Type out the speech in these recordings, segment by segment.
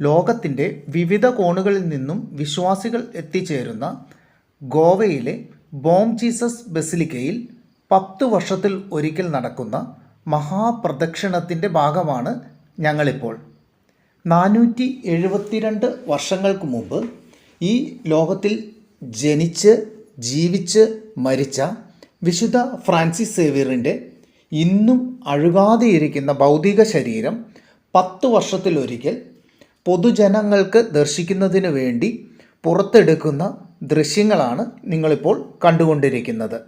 ലോകത്തിന്റെ വിവിധ കോണുകളിൽ നിന്നും വിശ്വാസികൾ എത്തിച്ചേരുന്ന ഗോവയിലെ ബോം ജീസസ് ബസിലിക്കയിൽ പത്തു വർഷത്തിൽ ഒരിക്കൽ നടക്കുന്ന മഹാപ്രദക്ഷിണത്തിന്റെ ഭാഗമാണ് ഞങ്ങളിപ്പോൾ. നാനൂറ്റി എഴുപത്തിരണ്ട് വർഷങ്ങൾക്ക് മുമ്പ് ഈ ലോകത്തിൽ ജനിച്ച് ജീവിച്ച് മരിച്ച വിശുദ്ധ ഫ്രാൻസിസ് സേവിയറിന്റെ ഇന്നും അഴുകാതെയിരിക്കുന്ന ഭൗതിക ശരീരം പത്ത് വർഷത്തിലൊരിക്കൽ പൊതുജനങ്ങൾക്ക് ദർശിക്കുന്നതിന് വേണ്ടി പുറത്തെടുക്കുന്ന ദൃശ്യങ്ങളാണ് നിങ്ങളിപ്പോൾ കണ്ടുകൊണ്ടിരിക്കുന്നത്.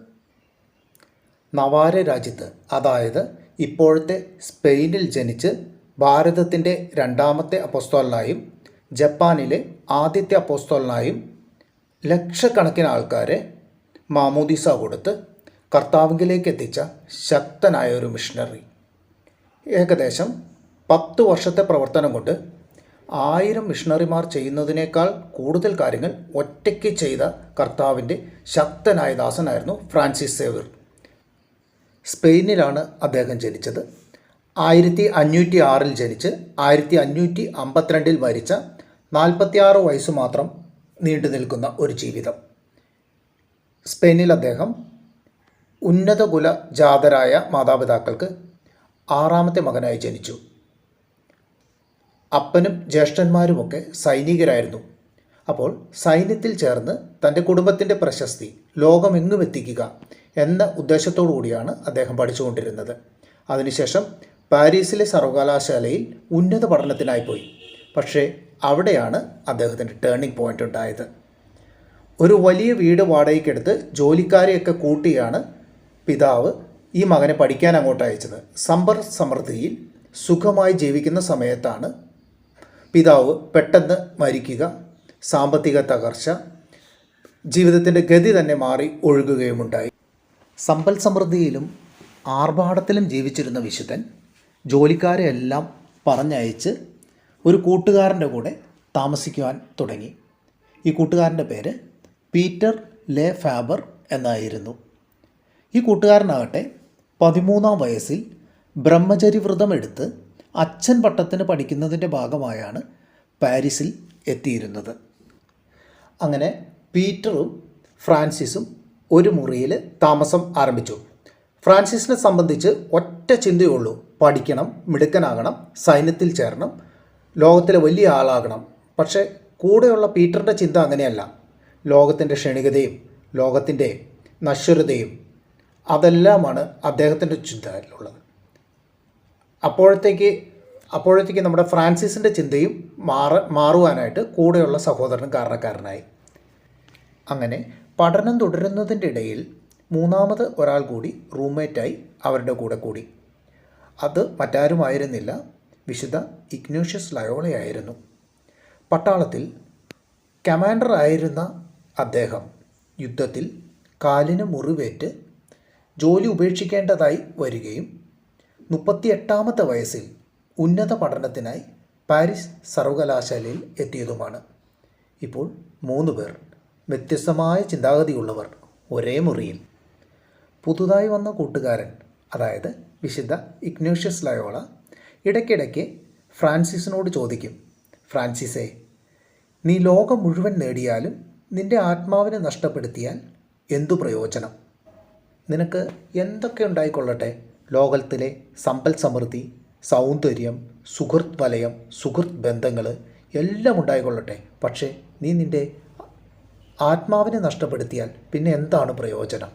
നവാര രാജ്യത്ത് അതായത് ഇപ്പോഴത്തെ സ്പെയിനിൽ ജനിച്ച് ഭാരതത്തിന്റെ രണ്ടാമത്തെ അപ്പോസ്തോലിനായും ജപ്പാനിലെ ആദ്യത്തെ അപ്പോസ്തോലിനായും ലക്ഷക്കണക്കിന് ആൾക്കാരെ മാമോദിസ കൊടുത്ത് കർത്താവിലേക്ക് എത്തിച്ച ശക്തനായ ഒരു മിഷണറി. ഏകദേശം പത്ത് വർഷത്തെ പ്രവർത്തനം കൊണ്ട് ആയിരം മിഷണറിമാർ ചെയ്യുന്നതിനേക്കാൾ കൂടുതൽ കാര്യങ്ങൾ ഒറ്റയ്ക്ക് ചെയ്ത കർത്താവിന്റെ ശക്തനായ ദാസനായിരുന്നു ഫ്രാൻസിസ് സേവർ സ്പെയിനിലാണ് അദ്ദേഹം ജനിച്ചത്. ആയിരത്തി അഞ്ഞൂറ്റി ആറിൽ ജനിച്ച് ആയിരത്തി അഞ്ഞൂറ്റി അമ്പത്തിരണ്ടിൽ മരിച്ച നാൽപ്പത്തിയാറ് വയസ്സ് മാത്രം നീണ്ടു നിൽക്കുന്ന ഒരു ജീവിതം. സ്പെയിനിൽ അദ്ദേഹം ഉന്നതകുല ജാതരായ മാതാപിതാക്കൾക്ക് ആറാമത്തെ മകനായി ജനിച്ചു. അപ്പനും ജ്യേഷ്ഠന്മാരുമൊക്കെ സൈനികരായിരുന്നു. അപ്പോൾ സൈന്യത്തിൽ ചേർന്ന് തന്റെ കുടുംബത്തിന്റെ പ്രശസ്തി ലോകമെങ്ങും എത്തിക്കുക എന്ന ഉദ്ദേശത്തോടു കൂടിയാണ് അദ്ദേഹം പഠിച്ചുകൊണ്ടിരുന്നത്. അതിനുശേഷം പാരീസിലെ സർവകലാശാലയിൽ ഉന്നത പഠനത്തിനായി പോയി. പക്ഷേ അവിടെയാണ് അദ്ദേഹത്തിന്റെ ടേണിംഗ് പോയിന്റ് ഉണ്ടായത്. ഒരു വലിയ വീട് വാടകയ്ക്കെടുത്ത് ജോലിക്കാരെയൊക്കെ കൂട്ടിയാണ് പിതാവ് ഈ മകനെ പഠിക്കാൻ അങ്ങോട്ട് അയച്ചത്. സമ്പർ സമൃദ്ധിയിൽ സുഖമായി ജീവിക്കുന്ന സമയത്താണ് പിതാവ് പെട്ടെന്ന് മരിക്കുക സാമ്പത്തിക തകർച്ച ജീവിതത്തിന്റെ ഗതി തന്നെ മാറി ഒഴുകുകയുമുണ്ടായി. സമ്പൽ സമൃദ്ധിയിലും ആർഭാടത്തിലും ജീവിച്ചിരുന്ന വിശുദ്ധൻ ജോലിക്കാരെ എല്ലാം പറഞ്ഞയച്ച് ഒരു കൂട്ടുകാരന്റെ കൂടെ താമസിക്കുവാൻ തുടങ്ങി. ഈ കൂട്ടുകാരന്റെ പേര് പീറ്റർ ലെ ഫാബർ എന്നായിരുന്നു. ഈ കൂട്ടുകാരനാകട്ടെ പതിമൂന്നാം വയസ്സിൽ ബ്രഹ്മചര്യവ്രതം എടുത്ത് അച്ഛൻ പട്ടത്തിന് പഠിക്കുന്നതിന്റെ ഭാഗമായാണ് പാരീസിൽ എത്തിയിരുന്നത്. അങ്ങനെ പീറ്ററും ഫ്രാൻസിസും ഒരു മുറിയിൽ താമസം ആരംഭിച്ചു. ഫ്രാൻസിസിനെ സംബന്ധിച്ച് ഒറ്റ ചിന്തയുള്ളൂ. പഠിക്കണം മിടുക്കനാകണം സൈന്യത്തിൽ ചേരണം ലോകത്തിലെ വലിയ ആളാകണം. പക്ഷേ കൂടെയുള്ള പീറ്ററിന്റെ ചിന്ത അങ്ങനെയല്ല. ലോകത്തിന്റെ ക്ഷണികതയും ലോകത്തിന്റെ നശ്വരതയും അതെല്ലാമാണ് അദ്ദേഹത്തിന്റെ ചിന്തയിലുള്ളത്. അപ്പോഴത്തേക്ക് അപ്പോഴത്തേക്ക് നമ്മുടെ ഫ്രാൻസിസിന്റെ ചിന്തയും മാറ മാറുവാനായിട്ട് കൂടെയുള്ള സഹോദരൻ കാരണക്കാരനായി. അങ്ങനെ പഠനം തുടരുന്നതിന്റെ ഇടയിൽ മൂന്നാമത് ഒരാൾ കൂടി റൂംമേറ്റായി അവരുടെ കൂടെ കൂടി. അത് മറ്റാരുമായിരുന്നില്ല. വിശുദ്ധ ഇഗ്നോഷ്യസ് ലയോളയായിരുന്നു. പട്ടാളത്തിൽ കമാൻഡർ ആയിരുന്ന അദ്ദേഹം യുദ്ധത്തിൽ കാലിന് മുറിവേറ്റ് ജോലി ഉപേക്ഷിക്കേണ്ടതായി വരികയും മുപ്പത്തിയെട്ടാമത്തെ വയസ്സിൽ ഉന്നത പഠനത്തിനായി പാരീസ് സർവകലാശാലയിൽ എത്തിയതുമാണ്. ഇപ്പോൾ മൂന്ന് പേർ. വ്യത്യസ്തമായ ചിന്താഗതിയുള്ളവർ ഒരേ മുറിയിൽ. പുതുതായി വന്ന കൂട്ടുകാരൻ അതായത് വിശുദ്ധ ഇഗ്നോഷ്യസ് ലയോള ഇടയ്ക്കിടയ്ക്ക് ഫ്രാൻസിസിനോട് ചോദിക്കും ഫ്രാൻസിസേ നീ ലോകം മുഴുവൻ നേടിയാലും നിന്റെ ആത്മാവിനെ നഷ്ടപ്പെടുത്തിയാൽ എന്തു പ്രയോജനം? നിനക്ക് എന്തൊക്കെ ഉണ്ടായിക്കൊള്ളട്ടെ? ലോകത്തിലെ സമ്പൽ സമൃദ്ധി സൗന്ദര്യം സുഹൃത്ത് വലയം സുഹൃത്ത് ബന്ധങ്ങൾ എല്ലാം ഉണ്ടായിക്കൊള്ളട്ടെ. പക്ഷേ നീ നിന്റെ ആത്മാവിനെ നഷ്ടപ്പെടുത്തിയാൽ പിന്നെ എന്താണ് പ്രയോജനം?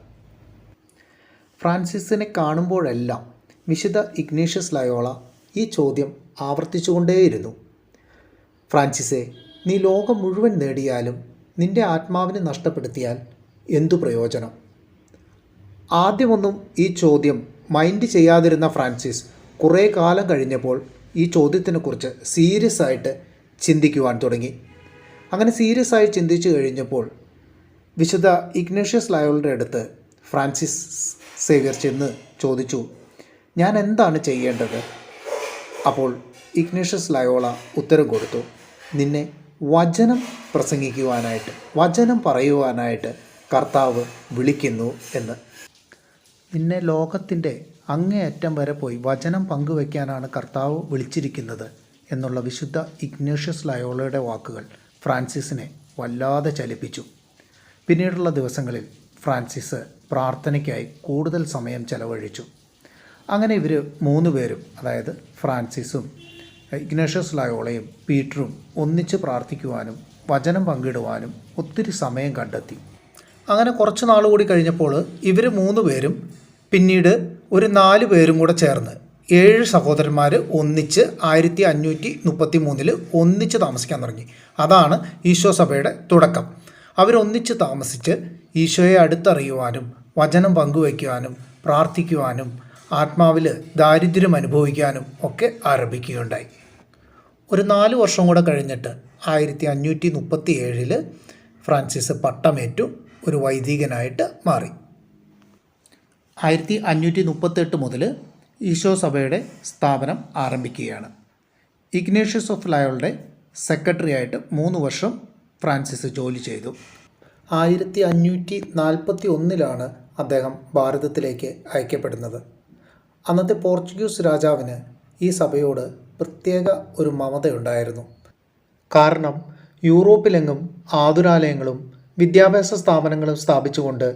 ഫ്രാൻസിസിനെ കാണുമ്പോഴെല്ലാം വിശുദ്ധ ഇഗ്നേഷ്യസ് ലയോള ഈ ചോദ്യം ആവർത്തിച്ചുകൊണ്ടേയിരുന്നു. ഫ്രാൻസിസെ നീ ലോകം മുഴുവൻ നേടിയാലും നിന്റെ ആത്മാവിനെ നഷ്ടപ്പെടുത്തിയാൽ എന്തു പ്രയോജനം? ആദ്യമൊന്നും ഈ ചോദ്യം മൈൻഡ് ചെയ്യാതിരുന്ന ഫ്രാൻസിസ് കുറേ കാലം കഴിഞ്ഞപ്പോൾ ഈ ചോദ്യത്തിനെക്കുറിച്ച് സീരിയസ് ആയിട്ട് ചിന്തിക്കുവാൻ തുടങ്ങി. അങ്ങനെ സീരിയസ് ആയി ചിന്തിച്ചു കഴിഞ്ഞപ്പോൾ വിശുദ്ധ ഇഗ്നേഷ്യസ് ലയോളുടെ അടുത്ത് ഫ്രാൻസിസ് സേവ്യർ ചെന്ന് ചോദിച്ചു ഞാൻ എന്താണ് ചെയ്യേണ്ടത്? അപ്പോൾ ഇഗ്നേഷ്യസ് ലയോള ഉത്തരം കൊടുത്തു നിന്നെ വചനം പ്രസംഗിക്കുവാനായിട്ട് വചനം പറയുവാനായിട്ട് കർത്താവ് വിളിക്കുന്നു എന്ന്. നിന്നെ ലോകത്തിന്റെ അങ്ങേയറ്റം വരെ പോയി വചനം പങ്കുവയ്ക്കാനാണ് കർത്താവ് വിളിച്ചിരിക്കുന്നത് എന്നുള്ള വിശുദ്ധ ഇഗ്നേഷ്യസ് ലയോളയുടെ വാക്കുകൾ ഫ്രാൻസിസിനെ വല്ലാതെ ചലിപ്പിച്ചു. പിന്നീടുള്ള ദിവസങ്ങളിൽ ഫ്രാൻസിസ് പ്രാർത്ഥനയ്ക്കായി കൂടുതൽ സമയം ചെലവഴിച്ചു. അങ്ങനെ ഇവർ മൂന്ന് പേരും അതായത് ഫ്രാൻസിസും ഇഗ്നേഷ്യസ് ലയോളയും പീറ്ററും ഒന്നിച്ച് പ്രാർത്ഥിക്കുവാനും വചനം പങ്കിടുവാനും ഒത്തിരി സമയം കണ്ടെത്തി. അങ്ങനെ കുറച്ച് നാൾ കൂടി കഴിഞ്ഞപ്പോൾ ഇവർ മൂന്ന് പേരും പിന്നീട് ഒരു നാല് പേരും കൂടെ ചേർന്ന് ഏഴ് സഹോദരന്മാർ ഒന്നിച്ച് ആയിരത്തി അഞ്ഞൂറ്റി മുപ്പത്തി മൂന്നിൽ ഒന്നിച്ച് താമസിക്കാൻ തുടങ്ങി. അതാണ് ഈശോ സഭയുടെ തുടക്കം. അവരൊന്നിച്ച് താമസിച്ച് ഈശോയെ അടുത്തറിയുവാനും വചനം പങ്കുവയ്ക്കുവാനും പ്രാർത്ഥിക്കുവാനും ആത്മാവിൽ ദാരിദ്ര്യം അനുഭവിക്കാനും ഒക്കെ ആരംഭിക്കുകയുണ്ടായി. ഒരു നാല് വർഷം കൂടെ കഴിഞ്ഞിട്ട് ആയിരത്തി അഞ്ഞൂറ്റി മുപ്പത്തി ഏഴിൽ ഫ്രാൻസിസ് പട്ടമേറ്റു ഒരു വൈദികനായിട്ട് മാറി. ആയിരത്തി അഞ്ഞൂറ്റി മുപ്പത്തെട്ട് മുതൽ ഈശോ സഭയുടെ സ്ഥാപനം ആരംഭിക്കുകയാണ്. ഇഗ്നേഷ്യസ് ഓഫ് ലയോളുടെ സെക്രട്ടറി ആയിട്ട് മൂന്ന് വർഷം ഫ്രാൻസിസ് ജോലി ചെയ്തു. ആയിരത്തി അഞ്ഞൂറ്റി നാൽപ്പത്തി ഒന്നിലാണ് അദ്ദേഹം ഭാരതത്തിലേക്ക് അയക്കപ്പെടുന്നത്. അന്നത്തെ പോർച്ചുഗീസ് രാജാവിന് ഈ സഭയോട് പ്രത്യേക ഒരു മമതയുണ്ടായിരുന്നു. കാരണം യൂറോപ്പിലെങ്ങും ആതുരാലയങ്ങളും വിദ്യാഭ്യാസ സ്ഥാപനങ്ങളും സ്ഥാപിച്ചുകൊണ്ട്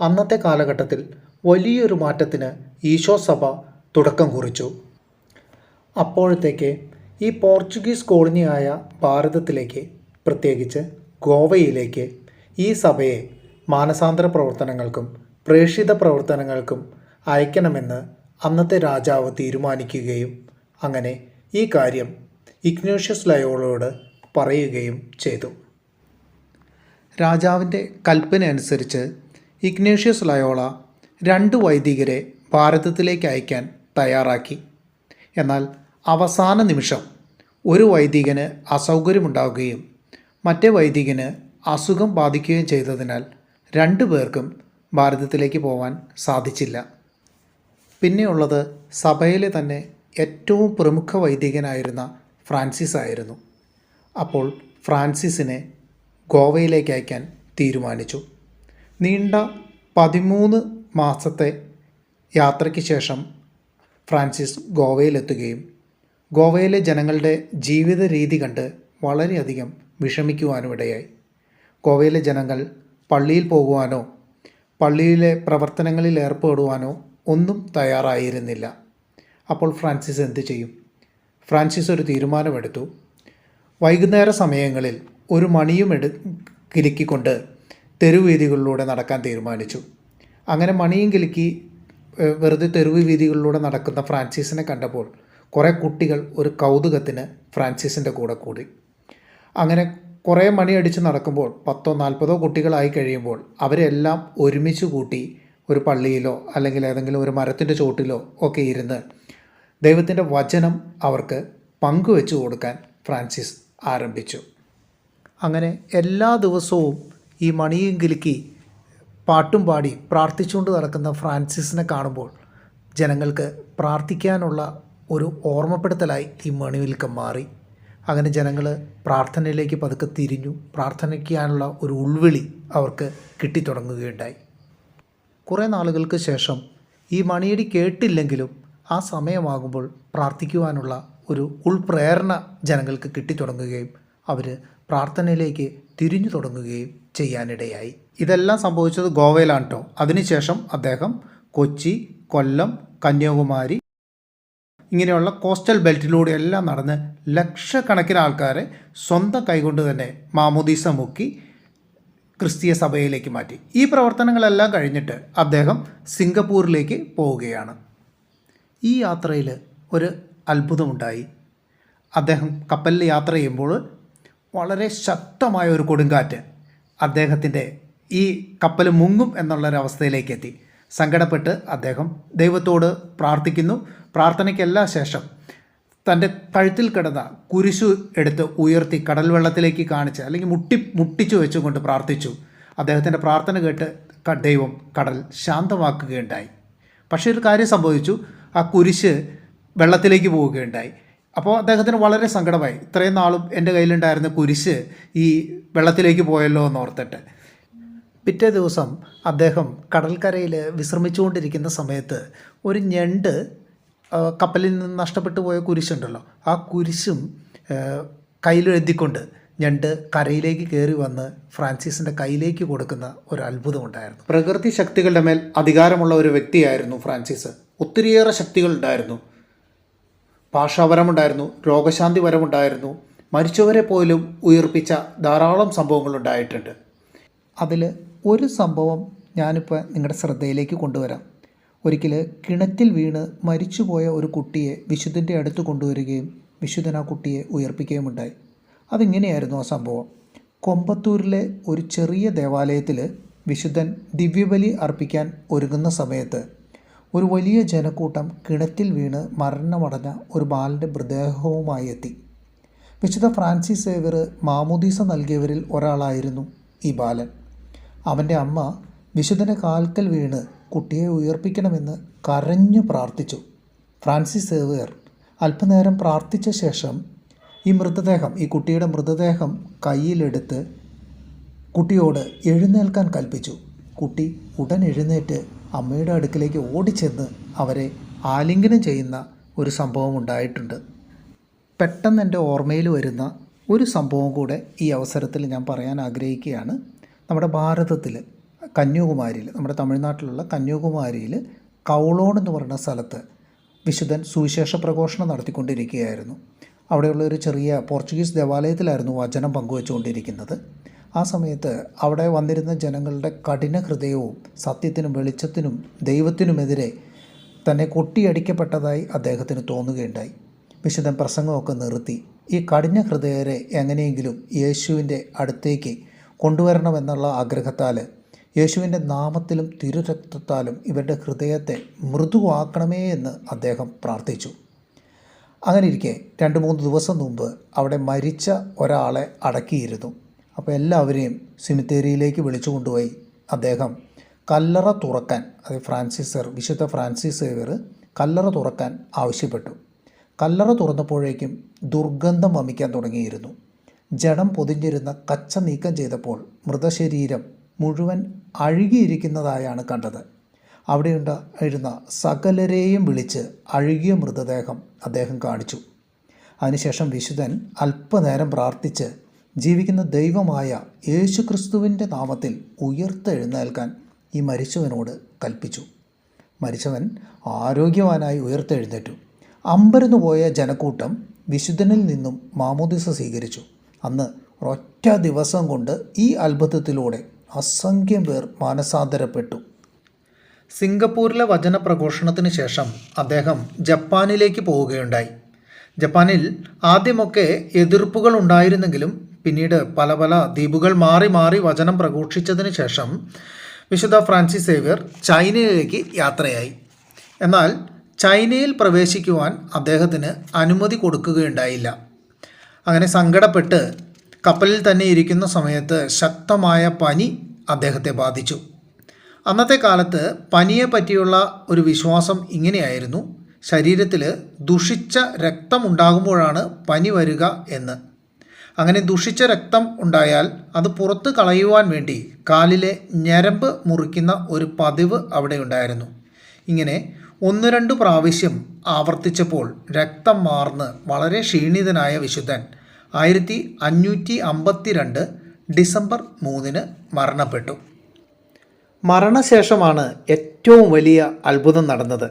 അന്നത്തെ കാലഘട്ടത്തിൽ വലിയൊരു മാറ്റത്തിന് ഈശോ സഭ തുടക്കം കുറിച്ചു. അപ്പോഴത്തേക്ക് ഈ പോർച്ചുഗീസ് കോളനിയായ ഭാരതത്തിലേക്ക് പ്രത്യേകിച്ച് ഗോവയിലേക്ക് ഈ സഭയെ മാനസാന്തര പ്രവർത്തനങ്ങൾക്കും പ്രേക്ഷിത പ്രവർത്തനങ്ങൾക്കും അയക്കണമെന്ന് അന്നത്തെ രാജാവ് തീരുമാനിക്കുകയും അങ്ങനെ ഈ കാര്യം ഇഗ്നോഷ്യസ് ലയോളോട് പറയുകയും ചെയ്തു. രാജാവിന്റെ കൽപ്പന അനുസരിച്ച് ഇഗ്നേഷ്യസ് ലയോള രണ്ട് വൈദികരെ ഭാരതത്തിലേക്ക് അയക്കാൻ തയ്യാറാക്കി. എന്നാൽ അവസാന നിമിഷം ഒരു വൈദികന് അസൗകര്യമുണ്ടാവുകയും മറ്റേ വൈദികന് അസുഖം ബാധിക്കുകയും ചെയ്തതിനാൽ രണ്ടു പേർക്കും ഭാരതത്തിലേക്ക് പോകാൻ സാധിച്ചില്ല. പിന്നെയുള്ളത് സഭയിലെ തന്നെ ഏറ്റവും പ്രമുഖ വൈദികനായിരുന്ന ഫ്രാൻസിസ് ആയിരുന്നു. അപ്പോൾ ഫ്രാൻസിസിനെ ഗോവയിലേക്ക് അയക്കാൻ തീരുമാനിച്ചു. നീണ്ട പതിമൂന്ന് മാസത്തെ യാത്രയ്ക്ക് ശേഷം ഫ്രാൻസിസ് ഗോവയിലെത്തുകയും ഗോവയിലെ ജനങ്ങളുടെ ജീവിത രീതി കണ്ട് വളരെയധികം വിഷമിക്കുവാനും ഇടയായി ഗോവയിലെ ജനങ്ങൾ പള്ളിയിൽ പോകുവാനോ പള്ളിയിലെ പ്രവർത്തനങ്ങളിൽ ഏർപ്പെടുവാനോ ഒന്നും തയ്യാറായിരുന്നില്ല. അപ്പോൾ ഫ്രാൻസിസ് എന്ത് ചെയ്യും? ഫ്രാൻസിസ് ഒരു തീരുമാനമെടുത്തു. വൈകുന്നേര സമയങ്ങളിൽ ഒരു മണിയും എടു കിലുക്കിക്കൊണ്ട് തെരുവീതികളിലൂടെ നടക്കാൻ തീരുമാനിച്ചു. അങ്ങനെ മണിയും കിലുക്കി വെറുതെ തെരുവ് വീതികളിലൂടെ നടക്കുന്ന ഫ്രാൻസിസിനെ കണ്ടപ്പോൾ കുറേ കുട്ടികൾ ഒരു കൗതുകത്തിന് ഫ്രാൻസിസിന്റെ കൂടെ കൂടി. അങ്ങനെ കുറേ മണി മണിയടിച്ച് നടക്കുമ്പോൾ പത്തോ നാൽപ്പതോ കുട്ടികളായി കഴിയുമ്പോൾ അവരെല്ലാം ഒരുമിച്ച് കൂട്ടി ഒരു പള്ളിയിലോ അല്ലെങ്കിൽ ഏതെങ്കിലും ഒരു മരത്തിന്റെ ചോട്ടിലോ ഒക്കെ ഇരുന്ന് ദൈവത്തിന്റെ വചനം അവർക്ക് പങ്കുവെച്ചു കൊടുക്കാൻ ഫ്രാൻസിസ് ആരംഭിച്ചു. അങ്ങനെ എല്ലാ ദിവസവും ഈ മണിയും കിലുക്കി പാട്ടും പാടി പ്രാർത്ഥിച്ചുകൊണ്ട് നടക്കുന്ന ഫ്രാൻസിസിനെ കാണുമ്പോൾ ജനങ്ങൾക്ക് പ്രാർത്ഥിക്കാനുള്ള ഒരു ഓർമ്മപ്പെടുത്തലായി ഈ മണിവിൽക്കം മാറി. അങ്ങനെ ജനങ്ങൾ പ്രാർത്ഥനയിലേക്ക് പതുക്കെ തിരിഞ്ഞു. പ്രാർത്ഥനയ്ക്കാനുള്ള ഒരു ഉൾവിളി അവർക്ക് കിട്ടിത്തുടങ്ങുകയുണ്ടായി. കുറേ നാളുകൾക്ക് ശേഷം ഈ മണിയടി കേട്ടില്ലെങ്കിലും ആ സമയമാകുമ്പോൾ പ്രാർത്ഥിക്കുവാനുള്ള ഒരു ഉൾപ്രേരണ ജനങ്ങൾക്ക് കിട്ടിത്തുടങ്ങുകയും അവർ പ്രാർത്ഥനയിലേക്ക് തിരിഞ്ഞു തുടങ്ങുകയും ചെയ്യാനിടയായി. ഇതെല്ലാം സംഭവിച്ചത് ഗോവയിലാണ് കേട്ടോ അതിനുശേഷം അദ്ദേഹം കൊച്ചി കൊല്ലം കന്യാകുമാരി ഇങ്ങനെയുള്ള കോസ്റ്റൽ ബെൽറ്റിലൂടെയെല്ലാം നടന്ന് ലക്ഷക്കണക്കിന് ആൾക്കാരെ സ്വന്തം കൈകൊണ്ട് തന്നെ മാമോദീസ മുക്കി ക്രിസ്തീയ സഭയിലേക്ക് മാറ്റി. ഈ പ്രവർത്തനങ്ങളെല്ലാം കഴിഞ്ഞിട്ട് അദ്ദേഹം സിംഗപ്പൂരിലേക്ക് പോവുകയാണ്. ഈ യാത്രയിൽ ഒരു അത്ഭുതമുണ്ടായി. അദ്ദേഹം കപ്പലിൽ യാത്ര ചെയ്യുമ്പോൾ വളരെ ശക്തമായ ഒരു കൊടുങ്കാറ്റ് അദ്ദേഹത്തിന്റെ ഈ കപ്പൽ മുങ്ങും എന്നുള്ളൊരവസ്ഥയിലേക്ക് എത്തി സങ്കടപ്പെട്ട് അദ്ദേഹം ദൈവത്തോട് പ്രാർത്ഥിക്കുന്നു. പ്രാർത്ഥനയ്ക്കെല്ലാം ശേഷം തന്റെ കഴുത്തിൽ കിടന്ന കുരിശു എടുത്ത് ഉയർത്തി കടൽ വെള്ളത്തിലേക്ക് കാണിച്ച് അല്ലെങ്കിൽ മുട്ടി മുട്ടിച്ചു വെച്ചുകൊണ്ട് പ്രാർത്ഥിച്ചു. അദ്ദേഹത്തിന്റെ പ്രാർത്ഥന കേട്ട് ദൈവം കടൽ ശാന്തമാക്കുകയുണ്ടായി. പക്ഷേ ഒരു കാര്യം സംഭവിച്ചു. ആ കുരിശ് വെള്ളത്തിലേക്ക് പോവുകയുണ്ടായി. അപ്പോൾ അദ്ദേഹത്തിന് വളരെ സങ്കടമായി. ഇത്രയും നാളും എന്റെ കയ്യിലുണ്ടായിരുന്ന കുരിശ് ഈ വെള്ളത്തിലേക്ക് പോയല്ലോ എന്ന് ഓർത്തിട്ട് പിറ്റേ ദിവസം അദ്ദേഹം കടൽക്കരയിൽ വിശ്രമിച്ചുകൊണ്ടിരിക്കുന്ന സമയത്ത് ഒരു ഞണ്ട് കപ്പലിൽ നിന്ന് നഷ്ടപ്പെട്ടു പോയ കുരിശുണ്ടല്ലോ. ആ കുരിശും കയ്യിലെഴുതിക്കൊണ്ട് ഞണ്ട് കരയിലേക്ക് കയറി വന്ന് ഫ്രാൻസിസിന്റെ കയ്യിലേക്ക് കൊടുക്കുന്ന ഒരു അത്ഭുതമുണ്ടായിരുന്നു. പ്രകൃതി ശക്തികളുടെ മേൽ അധികാരമുള്ള ഒരു വ്യക്തിയായിരുന്നു ഫ്രാൻസിസ്. ഒത്തിരിയേറെ ശക്തികളുണ്ടായിരുന്നു. ഭാഷാപരമുണ്ടായിരുന്നു രോഗശാന്തി വരമുണ്ടായിരുന്നു മരിച്ചവരെ പോലും ഉയർപ്പിച്ച ധാരാളം സംഭവങ്ങളുണ്ടായിട്ടുണ്ട്. അതിൽ ഒരു സംഭവം ഞാനിപ്പോൾ നിങ്ങളുടെ ശ്രദ്ധയിലേക്ക് കൊണ്ടുവരാം. ഒരിക്കൽ കിണറ്റിൽ വീണ് മരിച്ചുപോയ ഒരു കുട്ടിയെ വിശുദ്ധന്റെ അടുത്ത് കൊണ്ടുവരികയും വിശുദ്ധൻ ആ കുട്ടിയെ ഉയർപ്പിക്കുകയും ഉണ്ടായി. അതിങ്ങനെയായിരുന്നു ആ സംഭവം? കൊമ്പത്തൂരിലെ ഒരു ചെറിയ ദേവാലയത്തിൽ വിശുദ്ധൻ ദിവ്യബലി അർപ്പിക്കാൻ ഒരുങ്ങുന്ന സമയത്ത് ഒരു വലിയ ജനക്കൂട്ടം കിണറ്റിൽ വീണ് മരണമടഞ്ഞ ഒരു ബാലന്റെ മൃതദേഹവുമായി എത്തി വിശുദ്ധ ഫ്രാൻസിസ് സേവർ മാമോദീസ നൽകിയവരിൽ ഒരാളായിരുന്നു ഈ ബാലൻ. അവന്റെ അമ്മ വിശുദ്ധനെ കാൽക്കൽ വീണ് കുട്ടിയെ ഉയർപ്പിക്കണമെന്ന് കരഞ്ഞു പ്രാർത്ഥിച്ചു. ഫ്രാൻസിസ് സേവർ അല്പനേരം പ്രാർത്ഥിച്ച ശേഷം ഈ മൃതദേഹം ഈ കുട്ടിയുടെ മൃതദേഹം കയ്യിലെടുത്ത് കുട്ടിയോട് എഴുന്നേൽക്കാൻ കൽപ്പിച്ചു. കുട്ടി ഉടൻ എഴുന്നേറ്റ് അമ്മയുടെ അടുക്കിലേക്ക് ഓടിച്ചെന്ന് അവരെ ആലിംഗനം ചെയ്യുന്ന ഒരു സംഭവം ഉണ്ടായിട്ടുണ്ട്. പെട്ടെന്ന് എന്റെ ഓർമ്മയിൽ വരുന്ന ഒരു സംഭവം കൂടെ ഈ അവസരത്തിൽ ഞാൻ പറയാൻ ആഗ്രഹിക്കുകയാണ്. നമ്മുടെ ഭാരതത്തിൽ കന്യാകുമാരിയിൽ നമ്മുടെ തമിഴ്നാട്ടിലുള്ള കന്യാകുമാരിയിൽ കൗളോൺ എന്ന് പറയുന്ന സ്ഥലത്ത് വിശുദ്ധൻ സുവിശേഷ പ്രഘോഷണം നടത്തിക്കൊണ്ടിരിക്കുകയായിരുന്നു. അവിടെയുള്ള ഒരു ചെറിയ പോർച്ചുഗീസ് ദേവാലയത്തിലായിരുന്നു വചനം പങ്കുവച്ചുകൊണ്ടിരിക്കുന്നത്. ആ സമയത്ത് അവിടെ വന്നിരുന്ന ജനങ്ങളുടെ കഠിന ഹൃദയവും സത്യത്തിനും വെളിച്ചത്തിനും ദൈവത്തിനുമെതിരെ തന്നെ കൊട്ടിയടിക്കപ്പെട്ടതായി അദ്ദേഹത്തിന് തോന്നുകയുണ്ടായി. വിശുദ്ധൻ പ്രസംഗമൊക്കെ നിർത്തി. ഈ കഠിന ഹൃദയരെ എങ്ങനെയെങ്കിലും യേശുവിന്റെ അടുത്തേക്ക് കൊണ്ടുവരണമെന്നുള്ള ആഗ്രഹത്താൽ യേശുവിന്റെ നാമത്തിലും തിരുരക്തത്താലും ഇവരുടെ ഹൃദയത്തെ മൃദുവാക്കണമേ എന്ന് അദ്ദേഹം പ്രാർത്ഥിച്ചു. അങ്ങനെ ഇരിക്കെ രണ്ട് മൂന്ന് ദിവസം മുമ്പ് അവിടെ മരിച്ച ഒരാളെ അടക്കിയിരുന്നു. അപ്പോൾ എല്ലാവരെയും സിമിത്തേരിയിലേക്ക് വിളിച്ചു കൊണ്ടുപോയി അദ്ദേഹം. കല്ലറ തുറക്കാൻ അത് ഫ്രാൻസിസർ വിശുദ്ധ ഫ്രാൻസിസ് സേവർ കല്ലറ തുറക്കാൻ ആവശ്യപ്പെട്ടു. കല്ലറ തുറന്നപ്പോഴേക്കും ദുർഗന്ധം വമിക്കാൻ തുടങ്ങിയിരുന്നു. ജഡം പൊതിഞ്ഞിരുന്ന കച്ച നീക്കം ചെയ്തപ്പോൾ മൃതശരീരം മുഴുവൻ അഴുകിയിരിക്കുന്നതായാണ് കണ്ടത്. അവിടെയുണ്ടായിരുന്ന സകലരെയും വിളിച്ച് അഴുകിയ മൃതദേഹം അദ്ദേഹം കാണിച്ചു. അതിനുശേഷം വിശുദ്ധൻ അല്പനേരം പ്രാർത്ഥിച്ച് ജീവിക്കുന്ന ദൈവമായ യേശുക്രിസ്തുവിന്റെ നാമത്തിൽ ഉയർത്തെഴുന്നേൽക്കാൻ ഈ മരിച്ചവനോട് കൽപ്പിച്ചു. മരിച്ചവൻ ആരോഗ്യവാനായി ഉയർത്തെഴുന്നേറ്റു. അമ്പരന്നു പോയ ജനക്കൂട്ടം വിശുദ്ധനിൽ നിന്നും മാമോദിസ സ്വീകരിച്ചു. അന്ന് ഒരൊറ്റ ദിവസം കൊണ്ട് ഈ അത്ഭുതത്തിലൂടെ അസംഖ്യം പേർ മാനസാന്തരപ്പെട്ടു. സിംഗപ്പൂരിലെ വചന പ്രഘോഷണത്തിന് ശേഷം അദ്ദേഹം ജപ്പാനിലേക്ക് പോവുകയുണ്ടായി. ജപ്പാനിൽ ആദ്യമൊക്കെ എതിർപ്പുകൾ ഉണ്ടായിരുന്നെങ്കിലും പിന്നീട് പല പല ദ്വീപുകൾ മാറി മാറി വചനം പ്രഘോഷിച്ചതിന് ശേഷം വിശുദ്ധ ഫ്രാൻസിസ് സേവ്യർ ചൈനയിലേക്ക് യാത്രയായി. എന്നാൽ ചൈനയിൽ പ്രവേശിക്കുവാൻ അദ്ദേഹത്തിന് അനുമതി കൊടുക്കുകയുണ്ടായില്ല. അങ്ങനെ സങ്കടപ്പെട്ട് കപ്പലിൽ തന്നെ ഇരിക്കുന്ന സമയത്ത് ശക്തമായ പനി അദ്ദേഹത്തെ ബാധിച്ചു. അന്നത്തെ കാലത്ത് പനിയെ പറ്റിയുള്ള ഒരു വിശ്വാസം ഇങ്ങനെയായിരുന്നു. ശരീരത്തിൽ ദുഷിച്ച രക്തമുണ്ടാകുമ്പോഴാണ് പനി വരിക എന്ന്. അങ്ങനെ ദുഷിച്ച രക്തം ഉണ്ടായാൽ അത് പുറത്ത് കളയുവാൻ വേണ്ടി കാലിലെ ഞരമ്പ് മുറിക്കുന്ന ഒരു പതിവ് അവിടെ ഉണ്ടായിരുന്നു ഇങ്ങനെ ഒന്ന് രണ്ട് പ്രാവശ്യം ആവർത്തിച്ചപ്പോൾ രക്തം മാർന്ന് വളരെ ക്ഷീണിതനായ വിശുദ്ധൻ ആയിരത്തി അഞ്ഞൂറ്റി അമ്പത്തി രണ്ട് ഡിസംബർ മൂന്നിന് മരണപ്പെട്ടു. മരണശേഷമാണ് ഏറ്റവും വലിയ അത്ഭുതം നടന്നത്.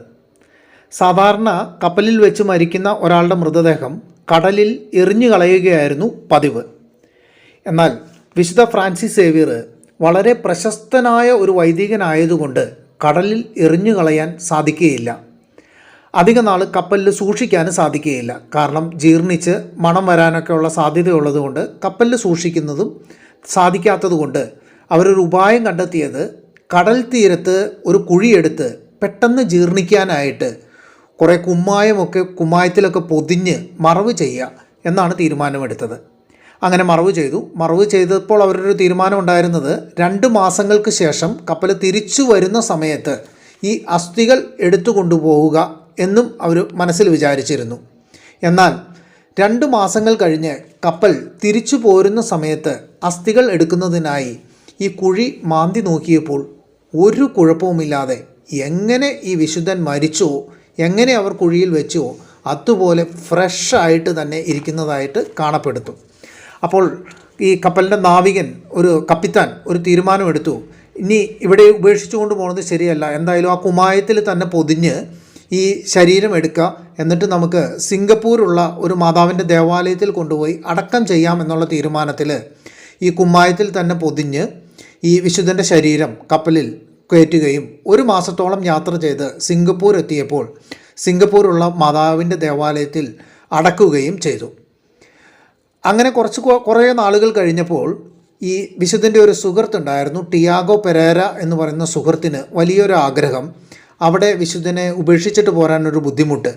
സാധാരണ കപ്പലിൽ വെച്ച് മരിക്കുന്ന ഒരാളുടെ മൃതദേഹം കടലിൽ എറിഞ്ഞു കളയുകയായിരുന്നു പതിവ്. എന്നാൽ വിശുദ്ധ ഫ്രാൻസിസ് സേവിയർ വളരെ പ്രശസ്തനായ ഒരു വൈദികനായതുകൊണ്ട് കടലിൽ എറിഞ്ഞു കളയാൻ സാധിക്കുകയില്ല. അധിക നാൾ കപ്പലിൽ സൂക്ഷിക്കാനും സാധിക്കുകയില്ല. കാരണം ജീർണിച്ച് മണം വരാനൊക്കെ ഉള്ള സാധ്യതയുള്ളതുകൊണ്ട് കപ്പലിൽ സൂക്ഷിക്കുന്നതും സാധിക്കാത്തതുകൊണ്ട് അവരൊരു ഉപായം കണ്ടെത്തിയത് കടൽ തീരത്ത് ഒരു കുഴിയെടുത്ത് പെട്ടെന്ന് ജീർണിക്കാനായിട്ട് കുറേ കുമ്മായമൊക്കെ കുമ്മായത്തിലൊക്കെ പൊതിഞ്ഞ് മറവ് ചെയ്യുക എന്നാണ് തീരുമാനമെടുത്തത്. അങ്ങനെ മറവ് ചെയ്തു. മറവ് ചെയ്തപ്പോൾ അവരൊരു തീരുമാനം ഉണ്ടായിരുന്നത് രണ്ട് മാസങ്ങൾക്ക് ശേഷം കപ്പൽ തിരിച്ചു വരുന്ന സമയത്ത് ഈ അസ്ഥികൾ എടുത്തു കൊണ്ടുപോവുക എന്നും അവർ മനസ്സിൽ വിചാരിച്ചിരുന്നു. എന്നാൽ രണ്ട് മാസങ്ങൾ കഴിഞ്ഞ് കപ്പൽ തിരിച്ചു പോരുന്ന സമയത്ത് അസ്ഥികൾ എടുക്കുന്നതിനായി ഈ കുഴി മാന്തി നോക്കിയപ്പോൾ ഒരു കുഴപ്പവുമില്ലാതെ എങ്ങനെ ഈ വിശുദ്ധൻ മരിച്ചോ എങ്ങനെ അവർ കുഴിയിൽ വെച്ചുവോ അതുപോലെ ഫ്രഷായിട്ട് തന്നെ ഇരിക്കുന്നതായിട്ട് കാണപ്പെടുത്തു അപ്പോൾ ഈ കപ്പലിന്റെ നാവികൻ ഒരു കപ്പിത്താൻ ഒരു തീരുമാനമെടുത്തു. ഇനി ഇവിടെ ഉപേക്ഷിച്ചു കൊണ്ട് പോകുന്നത് ശരിയല്ല. എന്തായാലും ആ കുമായത്തിൽ തന്നെ പൊതിഞ്ഞ് ഈ ശരീരം എടുക്കുക. എന്നിട്ട് നമുക്ക് സിംഗപ്പൂരുള്ള ഒരു മാതാവിന്റെ ദേവാലയത്തിൽ കൊണ്ടുപോയി അടക്കം ചെയ്യാം എന്നുള്ള തീരുമാനത്തിൽ ഈ കുമ്മായത്തിൽ തന്നെ പൊതിഞ്ഞ് ഈ വിശുദ്ധന്റെ ശരീരം കപ്പലിൽ കയറ്റുകയും ഒരു മാസത്തോളം യാത്ര ചെയ്ത് സിംഗപ്പൂർ എത്തിയപ്പോൾ സിംഗപ്പൂരുള്ള മാതാവിന്റെ ദേവാലയത്തിൽ അടക്കുകയും ചെയ്തു. അങ്ങനെ കുറച്ച് കുറേ നാളുകൾ കഴിഞ്ഞപ്പോൾ ഈ വിശുദ്ധന്റെ ഒരു സുഹൃത്തുണ്ടായിരുന്നു ടിയാഗോ പെരേര എന്ന് പറയുന്ന സുഹൃത്തിന് വലിയൊരു ആഗ്രഹം അവിടെ വിശുദ്ധനെ ഉപേക്ഷിച്ചിട്ട് പോരാനൊരു ബുദ്ധിമുട്ട്.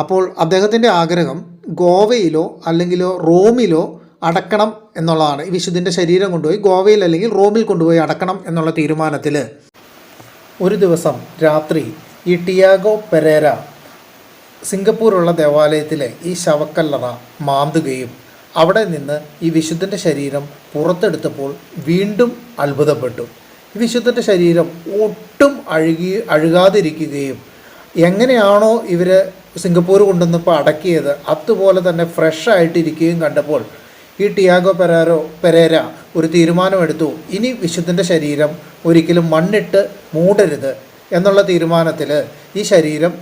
അപ്പോൾ അദ്ദേഹത്തിന്റെ ആഗ്രഹം ഗോവയിലോ അല്ലെങ്കിലോ റോമിലോ അടക്കണം എന്നുള്ളതാണ്. ഈ വിശുദ്ധന്റെ ശരീരം കൊണ്ടുപോയി ഗോവയിൽ അല്ലെങ്കിൽ റോമിൽ കൊണ്ടുപോയി അടക്കണം എന്നുള്ള തീരുമാനത്തിൽ ഒരു ദിവസം രാത്രി ഈ ടിയാഗോ പെരേര സിംഗപ്പൂരുള്ള ദേവാലയത്തിലെ ഈ ശവക്കല്ലറ മാന്തുകയും അവിടെ നിന്ന് ഈ വിശുദ്ധന്റെ ശരീരം പുറത്തെടുത്തപ്പോൾ വീണ്ടും അത്ഭുതപ്പെട്ടു. ഈ വിശുദ്ധന്റെ ശരീരം ഒട്ടും അഴുകി അഴുകാതിരിക്കുകയും എങ്ങനെയാണോ ഇവർ സിംഗപ്പൂർ കൊണ്ടുവന്നപ്പോൾ അടക്കിയത് അതുപോലെ തന്നെ ഫ്രഷ് ആയിട്ടിരിക്കുകയും കണ്ടപ്പോൾ ഈ ടിയാഗോ പെരാരോ പെരേര ഒരു തീരുമാനമെടുത്തു. ഇനി വിശുദ്ധന്റെ ശരീരം ഒരിക്കലും മണ്ണിട്ട് മൂടരുത് എന്നുള്ള തീരുമാനത്തിൽ ഈ ശരീരം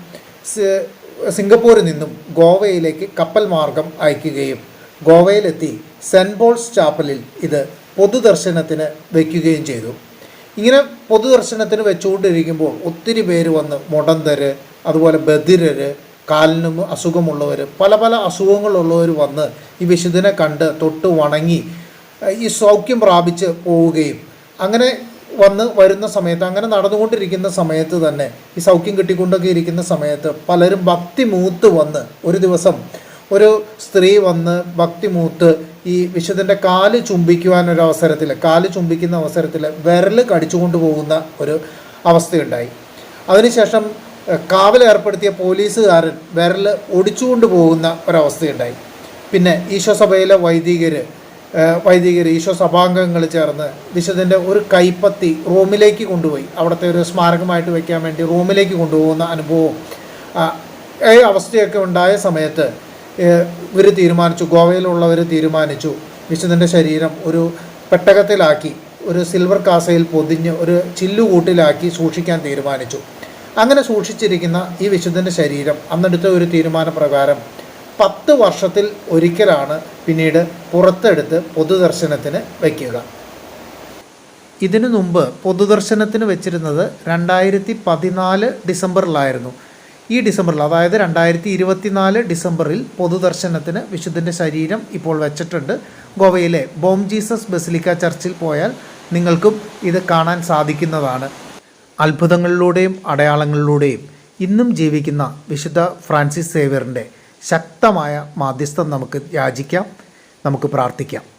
സിംഗപ്പൂരിൽ നിന്നും ഗോവയിലേക്ക് കപ്പൽ മാർഗം അയക്കുകയും ഗോവയിലെത്തി സെന്റ് പോൾസ് ചാപ്പലിൽ ഇത് പൊതുദർശനത്തിന് വയ്ക്കുകയും ചെയ്തു. ഇങ്ങനെ പൊതുദർശനത്തിന് വെച്ചുകൊണ്ടിരിക്കുമ്പോൾ ഒത്തിരി പേര് വന്ന് മുടന്തര് അതുപോലെ ബധിരര് കാലിനും അസുഖമുള്ളവർ പല പല അസുഖങ്ങളുള്ളവർ വന്ന് ഈ വിശുദ്ധനെ കണ്ട് തൊട്ട് വണങ്ങി ഈ സൗഖ്യം പ്രാപിച്ച് പോവുകയും. അങ്ങനെ വന്ന് വരുന്ന സമയത്ത് അങ്ങനെ നടന്നുകൊണ്ടിരിക്കുന്ന സമയത്ത് തന്നെ ഈ സൗഖ്യം കിട്ടിക്കൊണ്ടൊക്കെ ഇരിക്കുന്ന സമയത്ത് പലരും ഭക്തി മൂത്ത് വന്ന് ഒരു ദിവസം ഒരു സ്ത്രീ വന്ന് ഭക്തി മൂത്ത് ഈ വിശുദ്ധന്റെ കാൽ ചുംബിക്കുവാൻ ഒരു അവസരത്തിൽ കാൽ ചുംബിക്കുന്ന അവസരത്തിൽ വിരൽ കടിച്ചുകൊണ്ട് പോകുന്ന ഒരു അവസ്ഥയുണ്ടായി. അതിനുശേഷം കാവൽ ഏർപ്പെടുത്തിയ പോലീസുകാരൻ വിരൽ ഒടിച്ചുകൊണ്ട് പോകുന്ന ഒരവസ്ഥയുണ്ടായി പിന്നെ ഈശോ വൈദികര് ഏഹ്, വൈദികര് ഈശോ സഭാംഗങ്ങൾ ചേർന്ന് വിശുദ്ധന്റെ ഒരു കൈപ്പത്തി റൂമിലേക്ക് കൊണ്ടുപോയി. അവിടുത്തെ ഒരു സ്മാരകമായിട്ട് വയ്ക്കാൻ വേണ്ടി റൂമിലേക്ക് കൊണ്ടുപോകുന്ന അനുഭവവും ഈ അവസ്ഥയൊക്കെ ഉണ്ടായ സമയത്ത് ഇവർ തീരുമാനിച്ചു ഗോവയിലുള്ളവർ തീരുമാനിച്ചു വിശുദ്ധന്റെ ശരീരം ഒരു പെട്ടകത്തിലാക്കി ഒരു സിൽവർ കാസയിൽ പൊതിഞ്ഞ് ഒരു ചില്ലുകൂട്ടിലാക്കി സൂക്ഷിക്കാൻ തീരുമാനിച്ചു. അങ്ങനെ സൂക്ഷിച്ചിരിക്കുന്ന ഈ വിശുദ്ധന്റെ ശരീരം അന്നെടുത്ത ഒരു തീരുമാനപ്രകാരം പത്ത് വർഷത്തിൽ ഒരിക്കലാണ് പിന്നീട് പുറത്തെടുത്ത് പൊതുദർശനത്തിന് വയ്ക്കുക. ഇതിനു മുമ്പ് പൊതുദർശനത്തിന് വെച്ചിരുന്നത് രണ്ടായിരത്തി പതിനാല് ഡിസംബറിലായിരുന്നു. ഈ ഡിസംബറിൽ അതായത് രണ്ടായിരത്തി ഇരുപത്തിനാല് ഡിസംബറിൽ പൊതുദർശനത്തിന് വിശുദ്ധന്റെ ശരീരം ഇപ്പോൾ വെച്ചിട്ടുണ്ട്. ഗോവയിലെ ബോം ജീസസ് ബസിലിക്ക ചർച്ചിൽ പോയാൽ നിങ്ങൾക്കും ഇത് കാണാൻ സാധിക്കുന്നതാണ്. അത്ഭുതങ്ങളിലൂടെയും അടയാളങ്ങളിലൂടെയും ഇന്നും ജീവിക്കുന്ന വിശുദ്ധ ഫ്രാൻസിസ് സേവ്യറിന്റെ ശക്തമായ മാധ്യസ്ഥം നമുക്ക് യാചിക്കാം നമുക്ക് പ്രാർത്ഥിക്കാം.